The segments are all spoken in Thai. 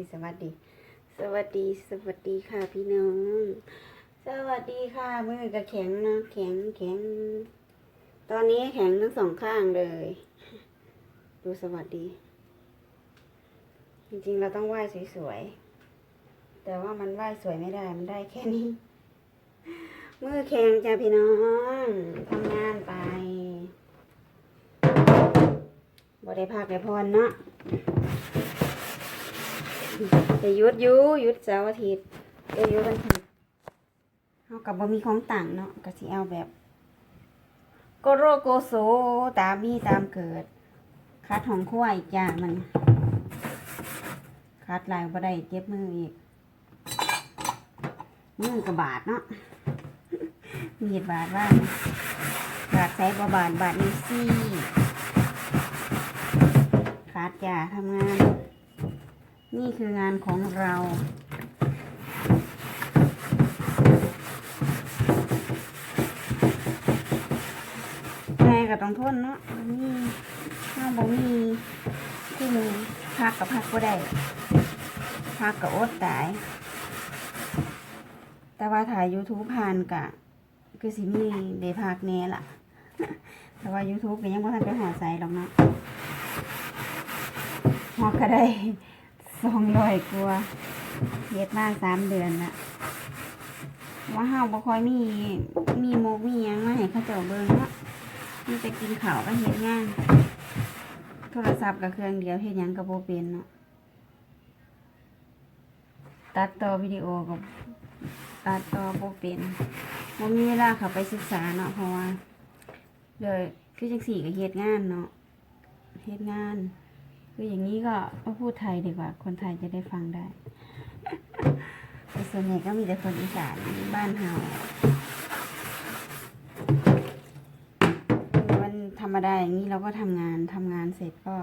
สิสวัสดี สวัสดีสวัสดีค่ะพี่น้อง สวัสดีค่ะมือกับแข็งนะแข็งแข็ง ตอนนี้แข็งทั้งสองข้างเลย ดูสวัสดี จริงๆเราต้องไหว้สวยๆ แต่ว่ามันไหว้สวยไม่ได้มันได้แค่นี้ มือแข็งจ้ะพี่น้องทำงานไปบ่ได้พักได้พรเนาะ จะยุดยูยุดเสาร์อาทิตย์เอ้ยยุดวันทิตย์เอากับบ่มีของต่างเนาะก็สิเอาแบบโกโรโกโซตามมีตามเกิด คัดของขั้วอีกอย่างมัน คัดลายบ่ได้เจ็บมืออีกมือกระบาดเนาะมีดบาดว่าบาดใช้บาบาดบาดนี่ซี่ขาดจ่าทำงาน นี่คืองานของเรา แม่ก็ต้องทนเนาะบ่ข้าวบ่มีที่มือพักกับพักก็ได้พักกับอดตาย แต่ว่าถ่าย YouTube ผ่านกะ คือสิมีเดพักแน่ล่ะ แต่ว่า YouTube ก็ยังบ่ทันไปหอใส่หรอกเนาะฮอกก็ได้ สองร้อยกว่าเฮ็ดมาสามเดือนละว่าเฮาบ่ค่อยมีมีโมกมีหยังมาให้เขาเจ้าเบิ่งเนาะมีแต่กินข้าวก็เฮ็ดงานโทรศัพท์ก็เครื่องเดียวเฮ็ดหยังก็บ่เป็นเนาะตัดต่อวิดีโอก็ตัดต่อบ่เป็นบ่มีเวลาเข้าไปศึกษาเนาะเพราะว่าเลยคือจังสี่ก็เฮ็ดงานเนาะเฮ็ดงาน คืออย่างนี้ก็มาพูดไทยดีกว่า คนไทยจะได้ฟังได้แต่ส่วนใหญ่ก็มีแต่คนอีสานบ้านเฮาวันธรรมดาอย่างนี้เราก็ทำงานทำงานเสร็จก็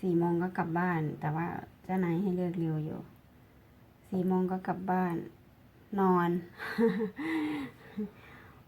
สี่โมงก็กลับบ้าน แต่ว่าเจ้านายให้เลิกเร็วอยู่สี่โมงก็กลับบ้านนอน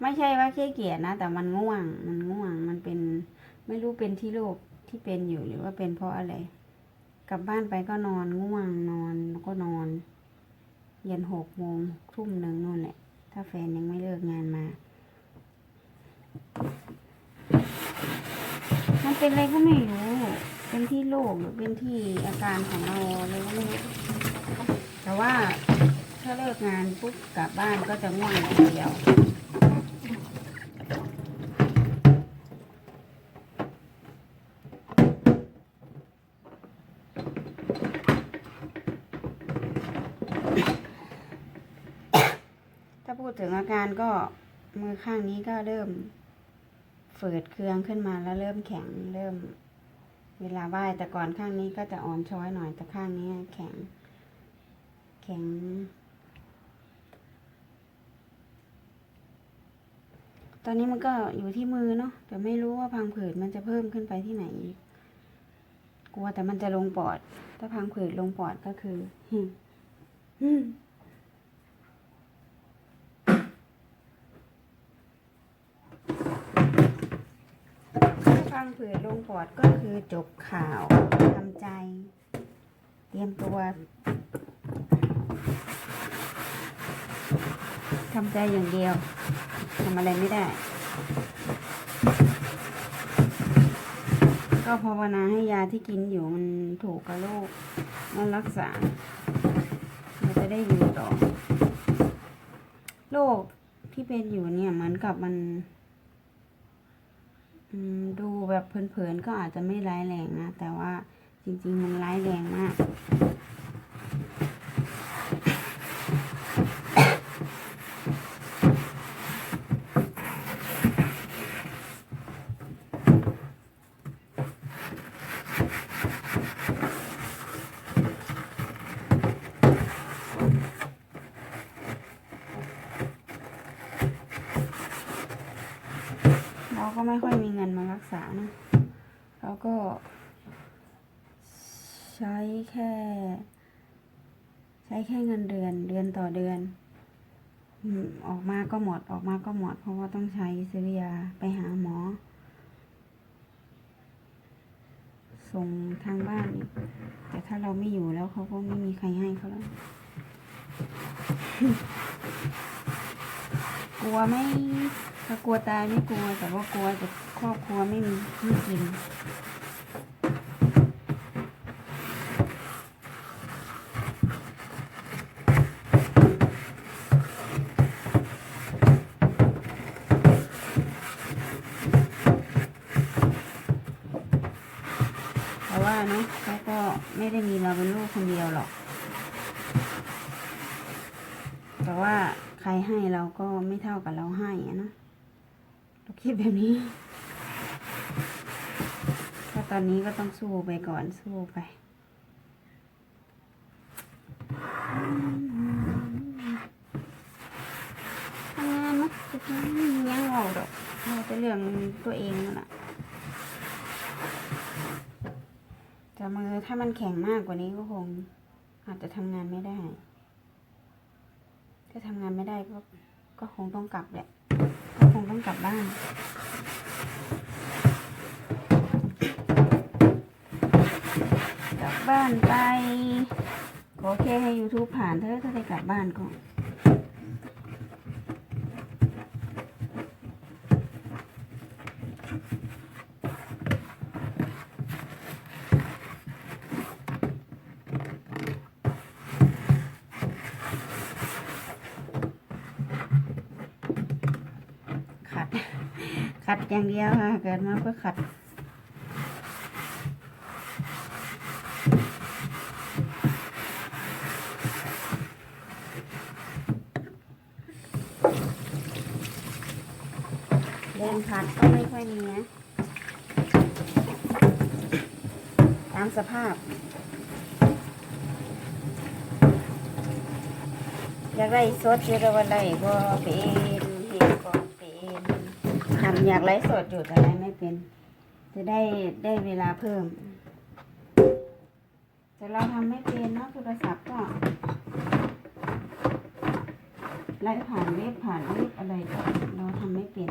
ไม่ใช่ว่าขี้เกียจนะ แต่มันง่วง มันง่วง มันเป็น ไม่รู้เป็นที่โรค ที่เป็นอยู่หรือว่าเป็นเพราะอะไร กลับบ้านไปก็นอนง่วงนอนแล้วก็นอน เย็นหกโมงทุ่มหนึ่งนู่นแหละ ถ้าแฟนยังไม่เลิกงานมา มันเป็นอะไรก็ไม่รู้ เป็นที่โรคหรือเป็นที่อาการของเราอะไรก็ไม่รู้แต่ว่าถ้าเลิกงานปุ๊บกลับบ้านก็จะง่วงอย่างเดียว ถึงอาการก็มือข้างนี้ก็เริ่มฝืดเคืองขึ้นมาแล้วเริ่มแข็งเริ่ม เวลาไหว้แต่ก่อนข้างนี้ก็จะอ่อนช้อยหน่อยแต่ข้างนี้แข็ง แข็ง ตอนนี้มันก็อยู่ที่มือเนาะแต่ไม่รู้ว่าพังผืดมันจะเพิ่มขึ้นไปที่ไหนอีกกลัวแต่มันจะลงปอด ถ้าพังผืดลงปอดก็คือถ้างผืดลงปอดก็คือจบข่าวทำใจ เตรียมตัวทำใจอย่างเดียวทำอะไรไม่ได้ ก็ภาวนาให้ยาที่กินอยู่มันถูกกับโรคมันรักษาเราจะได้อยู่ต่อโรคที่เป็นอยู่เนี่ยเหมือนกับมัน ดูแบบเพลินๆก็อาจจะไม่ร้ายแรงนะ แต่ว่าจริงๆมันร้ายแรงมาก เราก็ไม่ค่อยมี เงินมารักษานะเราก็ ใช้แค่ ใช้แค่เงินเดือนเดือนต่อเดือนออกมาก็หมดออกมาก็หมด เพราะว่าต้องใช้ซื้อยาไปหาหมอ ส่งทางบ้านอีกแต่ถ้าเราไม่อยู่แล้วเขาก็ไม่มีใครให้เขาแล้วกลัวไม่ถ้ากลัวตายไม่กลัว แต่ว่ากลัวจะ ครอบครัวไม่มีที่กินแต่ว่าเนาะเขาก็ไม่ได้มีเราเป็นลูกคนเดียวหรอก แต่ว่าใครให้เราก็ไม่เท่ากับเราให้เนะเราคิดแบบนี้ ตอนนี้ก็ต้องสู้ไปก่อนสู้ไปทำงานมั้จะไม่มียังเราดอกเราจะเรื่องตัวเองนั่นแหละแต่มือถ้ามันแข็งมากกว่านี้ก็คง อาจจะทำงานไม่ได้ ถ้าทำงานไม่ได้ก็ก็คงต้องกลับแหละก็คงต้องกลับบ้าน กลั บ้านไป ขอแค่ให้ YouTube ผ่านเถอะถ้าได้กลับบ้านก็ขัดขัดอย่างเดียวค่ะ เกิดมาเพื่อขัด ผ่านก็ไม่ค่อยมีนะ ตามสภาพ อยากได้สดอยากได้วันใดก็เป็นเห็นก็เป็นทำอยากไลฟ์สดอยู่แต่ไลฟ์ไม่เป็น จะได้ได้เวลาเพิ่ม แต่เราทำไม่เป็นเนาะโทรศัพท์ก็ไลฟ์ผ่านเว็บผ่านเว็บอะไรก็เราทำไม่เป็น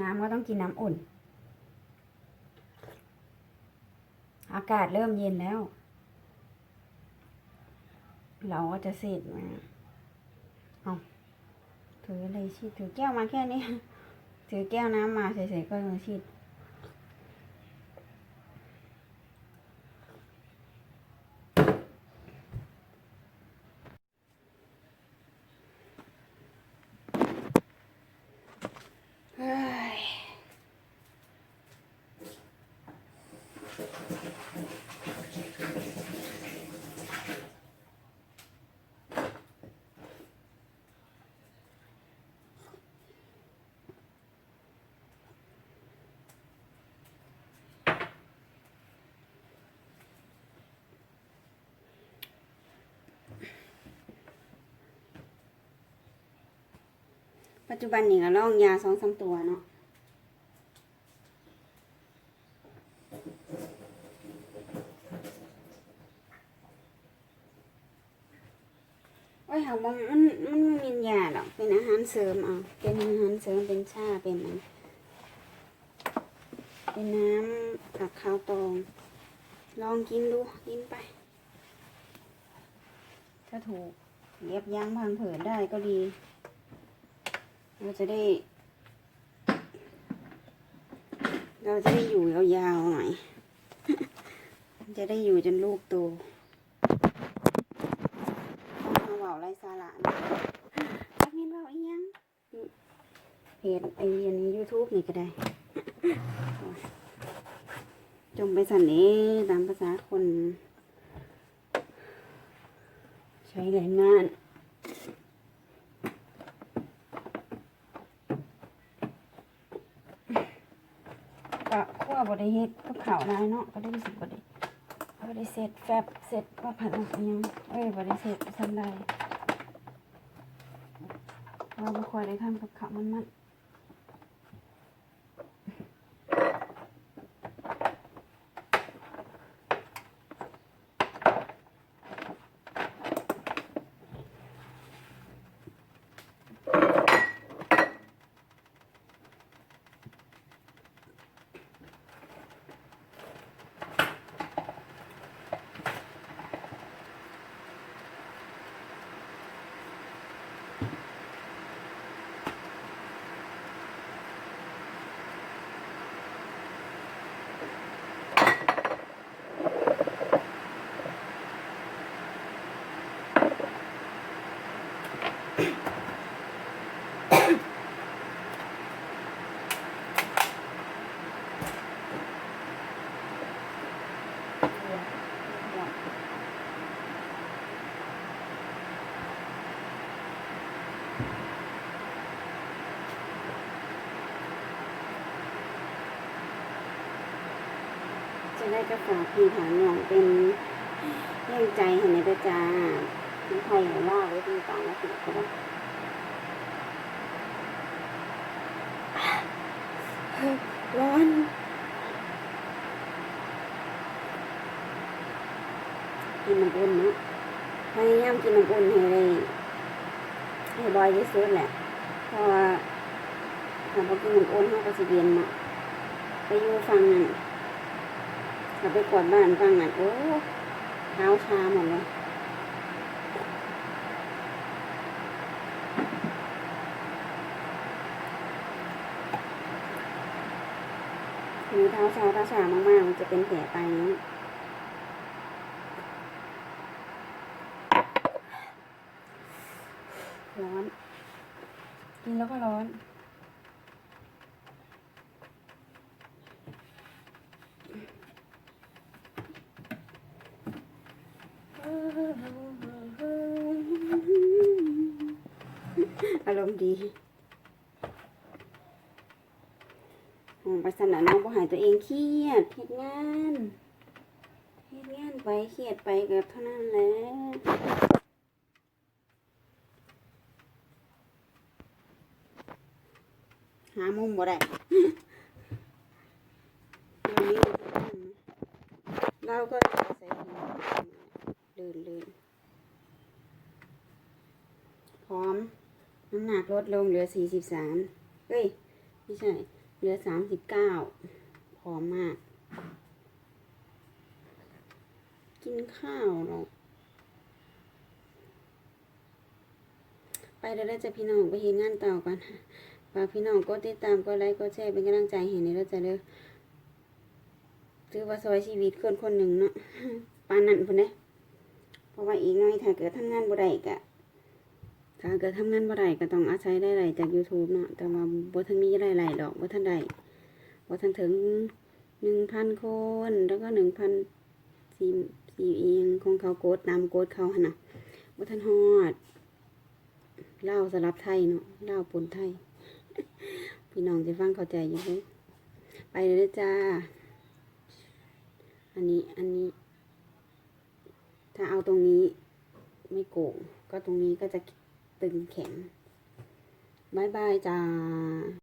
น้ำก็ต้องกินน้ำอุ่น อากาศเริ่มเย็นแล้ว เราก็จะเสร็จมาเอาถืออะไรชีดถือแก้วมาแค่นี้ ถือแก้วน้ำมาเฉยๆก็มาชีด ปัจจุบันนี่ก็ลองยาสองสามตัวเนาะ โอ้ยหากว่ามันมันไม่มียาหรอกเป็นอาหารเสริมเอาเป็นอาหารเสริมเป็นชาเป็นอันเป็นน้ำผักข้าวตอง ลองกินดูกินไป ถ้าถูกเย็บยั้งพังเผืดได้ก็ดี เราจะได้ เราจะได้อยู่ยาวๆหน่อยจะได้อยู่จนลูกโตมาเบาไรสาระนะอักมินเบาอีหยังเพ จไอเรียนยูทูบนี่ก็ได้ จงไปสันเอตามภาษาคน ใช้แรงงานก็ขั้วบไดเฮ็ดกับข้าวได้เนาะก็ได้รู้สึกบไดบไดเสร็จแฟบเสร็จว่าผัดออกยังเอ้ยบไดเสร็จทำได้เราไม่ค่อยได้ทำกับข้าวมันมัน ได้กระฝากพี่ฐานหน่องเป็นเรื่องใจให้ในตัวจ้าที่ใครเห็นว่าไว้ที่ต่างและสิ่งก็ได้ร้อนกินน้ำอุ่นเนาะพยายามกินน้ำอุ่นให้ได้ให้บ่อยที่สุดแหละเพราะว่าถ้าพอกินน้ำอุ่นเขาก็จะเย็นเนาะไปอยู่ฟังนั่น ถ้าไปกวดบ้านฟังนั่นโอ้เท้าชาหมดเลยมือเท้าชาเท้าชามากๆมันจะเป็นแผลไปนาะร้อน กินแล้วก็ร้อน อาร มณ์ดีหอมไปสนะน้องบ่หายตัวเองเครียดเฮ็ดงานเฮ็ดงานไปเครียดไปกับเท่านั้นแหละหามุมบ่ได้เดี๋ยวนี้เราก็ใส่หินลื่นลื่นพร้อม น้ำหนักลดลงเหลือสี่สิบสามเอ้ย ไม่ใช่ เหลือสามสิบเก้าพร้อมมาก กินข้าวหรอไปเดี๋ยวเจะพี่น้องไปเห็นงานต่อกันฝากพี่น้องกดติดตามกดไลค์กดแชร์เป็นกำลังใจให้ในเราจะเด้อถือว่าซอยชีวิตคนคนหนึ่งเนาะปานนั้นพุ่นเด้เพราะว่าอีกหน้อยถ้าเกิดทำงานบ่ได้ก็ถ้าเกิดทำงานบ่ได้ก็ต้องอาศัยได้ไรจาก YouTube เนาะแต่ว่าบ่ทันมีรายได้ดอกบ่ทันได้บ่ทันถึงหนึ่งพันคนแล้วก็หนึ่งพันสี่สี่เองของเขาโกดตามโกดเขาหนะบ่ทันฮอดเล่าสลับไทยเนาะเล่าวปนไทย พี่น้องจะฟังเข้าใจอยู่ไหมไปเลยจ้า อันนี้อันนี้ ถ้าเอาตรงนี้ไม่โกงก็ตรงนี้ก็จะ ตึงแข็งบายบายจ้า